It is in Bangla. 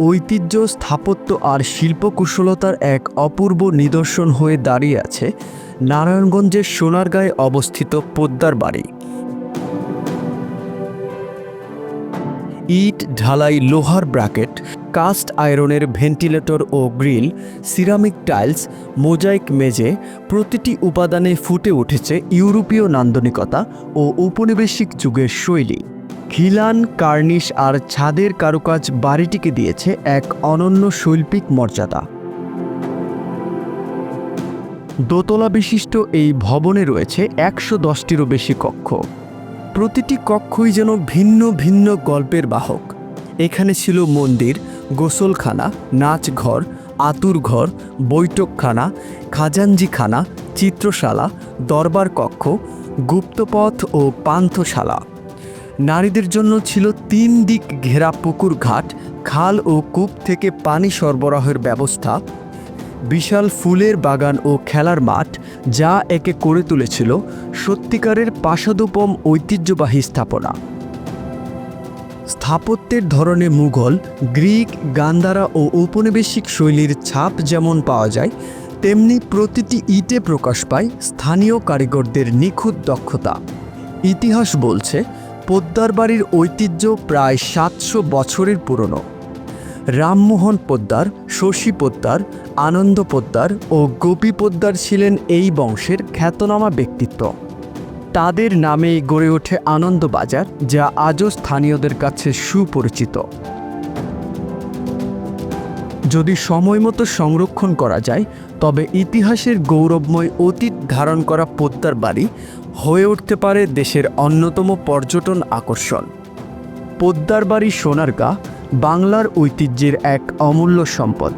ঐতিহ্য, স্থাপত্য আর শিল্পকুশলতার এক অপূর্ব নিদর্শন হয়ে দাঁড়িয়ে আছে নারায়ণগঞ্জের সোনারগাঁয়ে অবস্থিত পোদ্দার বাড়ি। ইট ঢালাই লোহার ব্র্যাকেট, কাস্ট আয়রনের ভেন্টিলেটর ও গ্রিল, সিরামিক টাইলস, মোজাইক মেজে প্রতিটি উপাদানে ফুটে উঠেছে ইউরোপীয় নান্দনিকতা ও ঔপনিবেশিক যুগের শৈলী। খিলান, কার্নিশ আর ছাদের কারুকাজ বাড়িটিকে দিয়েছে এক অনন্য শৈল্পিক মর্যাদা। দোতলা বিশিষ্ট এই ভবনে রয়েছে একশো দশটিরও বেশি কক্ষ। প্রতিটি কক্ষই যেন ভিন্ন ভিন্ন গল্পের বাহক। এখানে ছিল মন্দির, গোসলখানা, নাচঘর, আতুরঘর, বৈঠকখানা, খাজাঞ্জিখানা, চিত্রশালা, দরবার কক্ষ, গুপ্তপথ ও পান্থশালা। নারীদের জন্য ছিল তিন দিক ঘেরা পুকুর ঘাট, খাল ও কূপ থেকে পানি সরবরাহের ব্যবস্থা, বিশাল ফুলের বাগান ও খেলার মাঠ যা একে করে তুলেছিল সত্যিকারের পাশাদোপম ঐতিহ্যবাহী স্থাপনা। স্থাপত্যের ধরনে মুঘল, গ্রিক, গান্ধারা ও ঔপনিবেশিক শৈলীর ছাপ যেমন পাওয়া যায়, তেমনি প্রতিটি ইটে প্রকাশ পায় স্থানীয় কারিগরদের নিখুঁত দক্ষতা। ইতিহাস বলছে পোদ্দার বাড়ির ঐতিহ্য প্রায় সাতশো বছরের পুরনো। রামমোহন পোদ্দার, শশী পোদ্দার, আনন্দ পোদ্দার ও গোপী পোদ্দার ছিলেন এই বংশের খ্যাতনামা ব্যক্তিত্ব। তাদের নামেই গড়ে ওঠে আনন্দবাজার যা আজও স্থানীয়দের কাছে সুপরিচিত। যদি সময় মতো সংরক্ষণ করা যায়, তবে ইতিহাসের গৌরবময় অতীত ধারণ করা পোদ্দার বাড়ি হয়ে উঠতে পারে দেশের অন্যতম পর্যটন আকর্ষণ। পোদ্দার বাড়ি সোনারগাঁ, বাংলার ঐতিহ্যের এক অমূল্য সম্পদ।